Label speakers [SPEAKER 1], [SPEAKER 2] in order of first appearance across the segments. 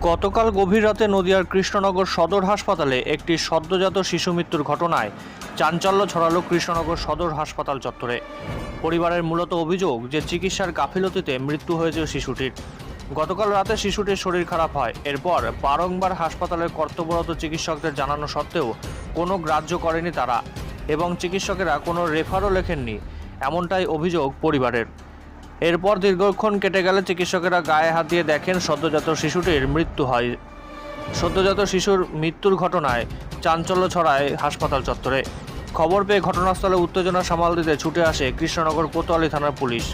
[SPEAKER 1] গতকাল গভীর রাতে নদিয়ার কৃষ্ণনগর সদর হাসপাতালে একটি সদ্যজাত শিশু মৃত্যুর ঘটনায় চাঞ্চল্য ছড়ালো কৃষ্ণনগর সদর হাসপাতাল চত্বরে। পরিবারের মূলত অভিযোগ যে চিকিৎসার গাফিলতিতে মৃত্যু হয়েছে শিশুটির। গতকাল রাতে শিশুটির শরীর খারাপ হয়। এরপর বারংবার হাসপাতালের কর্তব্যরত চিকিৎসকদের জানানো সত্ত্বেও কোনো গ্রাহ্য করেনি তারা এবং চিকিৎসকেরা কোনো রেফারও লেখেননি। এমনটাই অভিযোগ পরিবারের। এরপর দীর্ঘক্ষণ কেটে গেলে চিকিৎসকেরা গায়ে হাত দিয়ে দেখেন সদ্যজাত শিশুটির মৃত্যু হয়। সদ্যজাত শিশুর মৃত্যুর ঘটনায় চাঞ্চল্য ছড়ায় হাসপাতাল চত্বরে। খবর পেয়ে ঘটনাস্থলে উত্তেজনা সামাল দিতে ছুটে আসে কৃষ্ণনগর কোতোয়ালি থানার পুলিশ।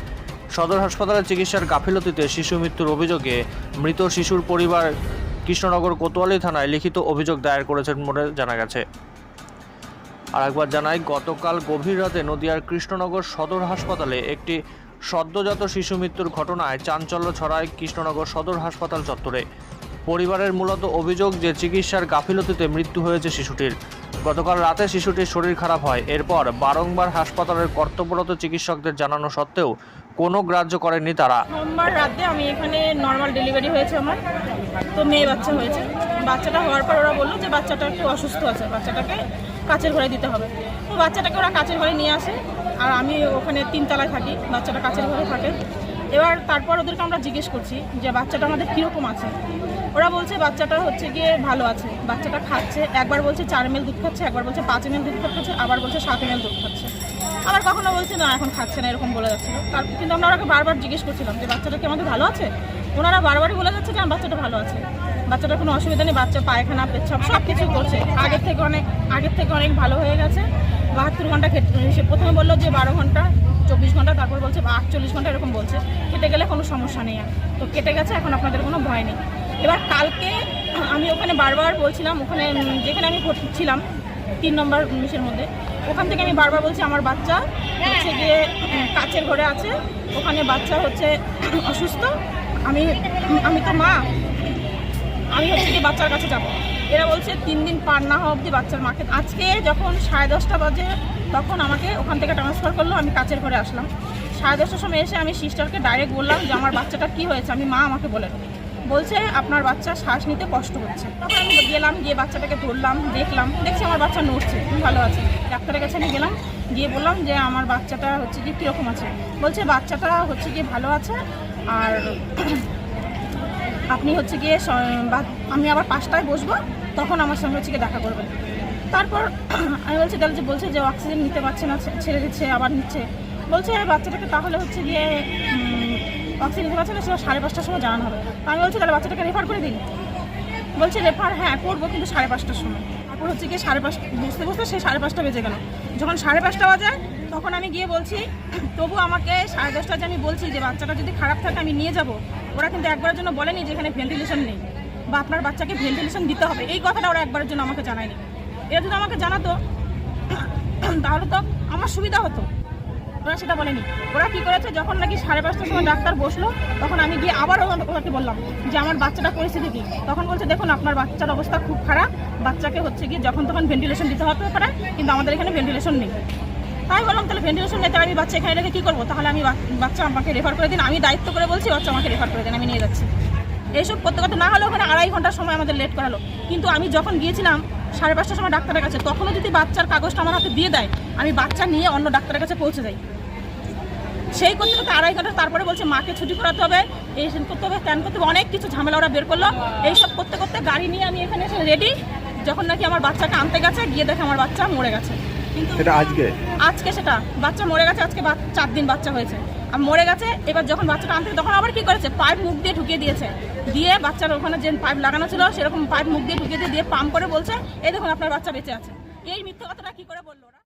[SPEAKER 1] সদর হাসপাতালে চিকিৎসার গাফিলতিতে শিশু মৃত্যুর অভিযোগে মৃত শিশুর পরিবার কৃষ্ণনগর কোতোয়ালি থানায় লিখিত অভিযোগ দায়ের করেছেন বলে জানা গেছে। আর একবার জানাই, গতকাল গভীর রাতে নদিয়ার কৃষ্ণনগর সদর হাসপাতালে একটি সদ্যজাত শিশু মৃত্যুর ঘটনায় চাঞ্চল্য ছড়ায় কৃষ্ণনগর সদর হাসপাতাল চত্বরে। পরিবারের মূলত অভিযোগ যে চিকিৎসার গাফিলতিতে মৃত্যু হয়েছে শিশুটির। গতকাল রাতে শিশুটির শরীর খারাপ হয়। এরপর বারংবার হাসপাতালের কর্তব্যরত চিকিৎসকদের জানানো সত্ত্বেও কোনো গ্রাহ্য করেননি তারা।
[SPEAKER 2] সোমবার রাতে আমি এখানে নর্মাল ডেলিভারি হয়েছে আমার। তো মেয়ে বাচ্চা হয়েছে। বাচ্চাটা হওয়ার পর ওরা বলল যে বাচ্চাটা একটু অসুস্থ আছে, বাচ্চাটাকে কাচের ঘরে দিতে হবে। তো বাচ্চাটাকে ওরা কাচের ঘরে নিয়ে আসে। আর আমি ওখানে তিনতলায় থাকি, বাচ্চাটা কাছের ঘরে থাকে। এবার তারপর ওদেরকে আমরা জিজ্ঞেস করছি যে বাচ্চাটা আমাদের কীরকম আছে? ওরা বলছে বাচ্চাটা হচ্ছে গিয়ে ভালো আছে। বাচ্চাটা খাচ্ছে, একবার বলছে চার এম দুধ খাচ্ছে, একবার বলছে পাঁচ এম দুধ খাচ্ছে, আবার বলছে সাত এম দুধ খাচ্ছে। আবার কখনো বলছে, না, এখন খাচ্ছে না, এরকম বলে যাচ্ছিল তার কিন্তু আমরা ওনাকে বারবার জিজ্ঞেস করছিলাম যে, বাচ্চাটা কি আমাদের ভালো আছে? ওনারা বারবারই বলে যাচ্ছে যে বাচ্চাটা ভালো আছে। বাচ্চাটার কোনো অসুবিধা নেই, বাচ্চা পায়খানা, পেচ্ছাপ সব কিছু করছে। আগের থেকে অনেক, আগের থেকে অনেক ভালো হয়ে গেছে। বাহাত্তর ঘণ্টা খেতে সে প্রথমে বলল যে বারো ঘণ্টা, চব্বিশ ঘণ্টা, তারপর বলছে আটচল্লিশ ঘণ্টা, এরকম বলছে। কেটে গেলে কোনো সমস্যা নেই আর। তো কেটে গেছে, এখন আপনাদের কোনো ভয় নেই। এবার কালকে আমি ওখানে বারবার বলছিলাম, ওখানে যেখানে আমি ছিলাম, তিন নম্বর মিশের মধ্যে, ওখান থেকে আমি বারবার বলছি, আমার বাচ্চা হচ্ছে গিয়ে কাছের কাচের ঘরে আছে, ওখানে বাচ্চা হচ্ছে অসুস্থ, আমি আমি তো মা, আমি হচ্ছে কি বাচ্চার কাছে যাব। এরা বলছে তিন দিন পার না হওয়া অবধি বাচ্চার মাকে। আজকে যখন সাড়ে দশটা বাজে, তখন আমাকে ওখান থেকে ট্রান্সফার করল, আমি কাচের ঘরে আসলাম। সাড়ে দশটার সময় এসে আমি সিস্টারকে ডাইরেক্ট বললাম যে, আমার বাচ্চাটা কি হয়েছে? আমি মা আমাকে বলে। বলছে, আপনার বাচ্চা শ্বাস নিতে কষ্ট হচ্ছে। তখন আমি গেলাম, গিয়ে বাচ্চাটাকে ধরলাম, দেখলাম, দেখছি আমার বাচ্চা নড়ছে ভালো আছে? ডাক্তারের কাছে আমি গেলাম, গিয়ে বললাম যে, আমার বাচ্চাটা হচ্ছে কি কীরকম আছে? বলছে, বাচ্চাটা হচ্ছে কি ভালো আছে, আর আপনি হচ্ছে গিয়ে আমি আবার পাঁচটায় বসবো, তখন আমার সঙ্গে হচ্ছে গিয়ে দেখা করবেন। তারপর আমি বলছি, তাহলে যে বলছে যে অক্সিজেন নিতে পারছে না ছেড়ে দিচ্ছে, আবার নিচ্ছে। বলছে বাচ্চাটাকে তাহলে হচ্ছে গিয়ে অক্সিজেন নিতে পারছে না, সেটা সাড়ে পাঁচটার সময় জানানো হবে। আমি বলছি, তাহলে বাচ্চাটাকে রেফার করে দিন। বলছে রেফার হ্যাঁ করব কিন্তু সাড়ে পাঁচটার সময়। তারপর হচ্ছে গিয়ে সাড়ে পাঁচটা বুঝতে বুঝতে সে সাড়ে পাঁচটা বেজে গেল। যখন সাড়ে পাঁচটা বাজে, তখন আমি গিয়ে বলছি, তবু আমাকে সাড়ে দশটা যে আমি বলছি যে, বাচ্চাটা যদি খারাপ থাকে, আমি নিয়ে যাব। ওরা কিন্তু একবারের জন্য বলেনি যে এখানে ভেন্টিলেশন নেই বা আপনার বাচ্চাকে ভেন্টিলেশন দিতে হবে। এই কথাটা ওরা একবারের জন্য আমাকে জানায়নি। এরা যদি আমাকে জানাতো, তাহলে তো আমার সুবিধা হতো। ওরা সেটা বলেনি। ওরা কি করেছে, যখন নাকি সাড়ে পাঁচটার সময় ডাক্তার বসল, তখন আমি গিয়ে আবার ওরা- ওনাকে বললাম যে আমার বাচ্চাটা পরিস্থিতি কি? তখন বলছে, দেখুন, আপনার বাচ্চার অবস্থা খুব খারাপ। বাচ্চাকে হচ্ছে গিয়ে যখন তখন ভেন্টিলেশন দিতে হতে পারে কিন্তু আমাদের এখানে ভেন্টিলেশন নেই। তাই বললাম, তাহলে ভেন্টিলেশন নিতে আমি বাচ্চা এখানে রেখে কী করব? তাহলে আমি বাচ্চা আমাকে রেফার করে দিন, আমি দায়িত্ব করে বলছি, বাচ্চা আমাকে রেফার করে দিন, আমি নিয়ে যাচ্ছি। এইসব করতে করতে না হলে ওখানে আড়াই ঘণ্টার সময় আমাদের লেট করালো। কিন্তু আমি যখন গিয়েছিলাম সাড়ে পাঁচটার সময় ডাক্তারের কাছে, তখনও যদি বাচ্চার কাগজটা আমার হাতে দিয়ে দেয়, আমি বাচ্চা নিয়ে অন্য ডাক্তারের কাছে পৌঁছে যাই। সেই করতে করতে আড়াই ঘণ্টা তারপরে বলছে, মাকে ছুটি করাতে হবে, এই করতে হবে ত্যান করতে হবে, অনেক কিছু ঝামেলা ওরা বের করল। এইসব করতে করতে গাড়ি নিয়ে আমি এখানে এসে রেডি যখন নাকি আমার বাচ্চাকে আনতে গেছে, গিয়ে দেখে আমার বাচ্চা মরে গেছে।
[SPEAKER 3] সেটা আজকে?
[SPEAKER 2] আজকে সেটা। বাচ্চা মরে গেছে আজকে চার দিন বাচ্চা হয়েছে। আর মরে গেছে এবার যখন বাচ্চাটা আনতে তখন আবার কি করেছে? পাইপ মুখ দিয়ে ঢুকিয়ে দিয়েছে। দিয়ে বাচ্চার ওখানে যে পাইপ লাগানো ছিল সেরকম পাইপ মুখ দিয়ে ঢুকিয়ে দিয়ে দিয়ে পাম্প করে বলছে এই দেখুন আপনার বাচ্চা বেঁচে আছে। এই মিথ্যে কথাটা কি করে বলল?